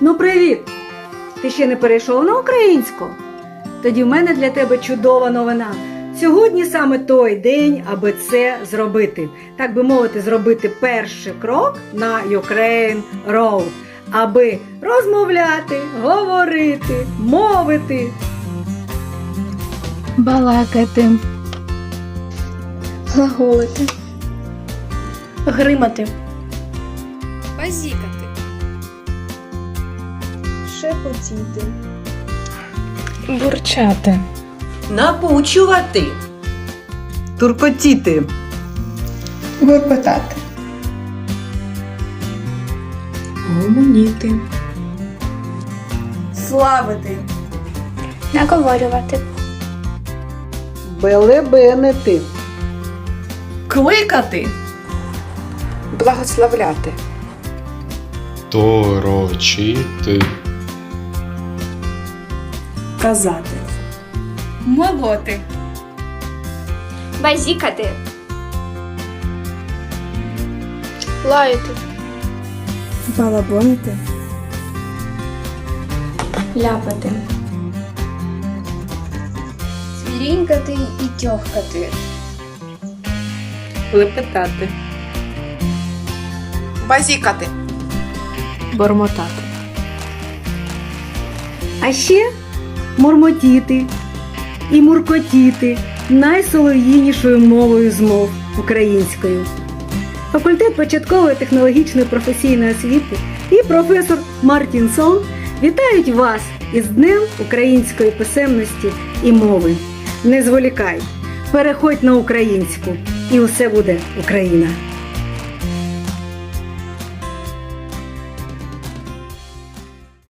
Ну, привіт! Ти ще не перейшов на українську? Тоді в мене для тебе чудова новина. Сьогодні саме той день, аби це зробити. Так би мовити, зробити перший крок на Ukraine Road. Аби розмовляти, говорити, мовити. Балакати. Глаголити. Гримати. Базікати. Шепотіти. Бурчати. Напучувати. Туркотіти. Горпотати. Гомоніти. Славити. Наговорювати. Белебенити. Кликати. Благословляти. Торочити. Казати. Молоти. Базікати. Лаяти. Балабонити. Ляпати. Свірінькати і тьохкати. Лепетати. Базікати. Бормотати. А ще мурмотіти і муркотіти найсолов'їнішою мовою з мов українською. Факультет початкової технологічної професійної освіти і професор Мартін Сон вітають вас із Днем української писемності і мови. Не зволікай, переходь на українську, і усе буде Україна.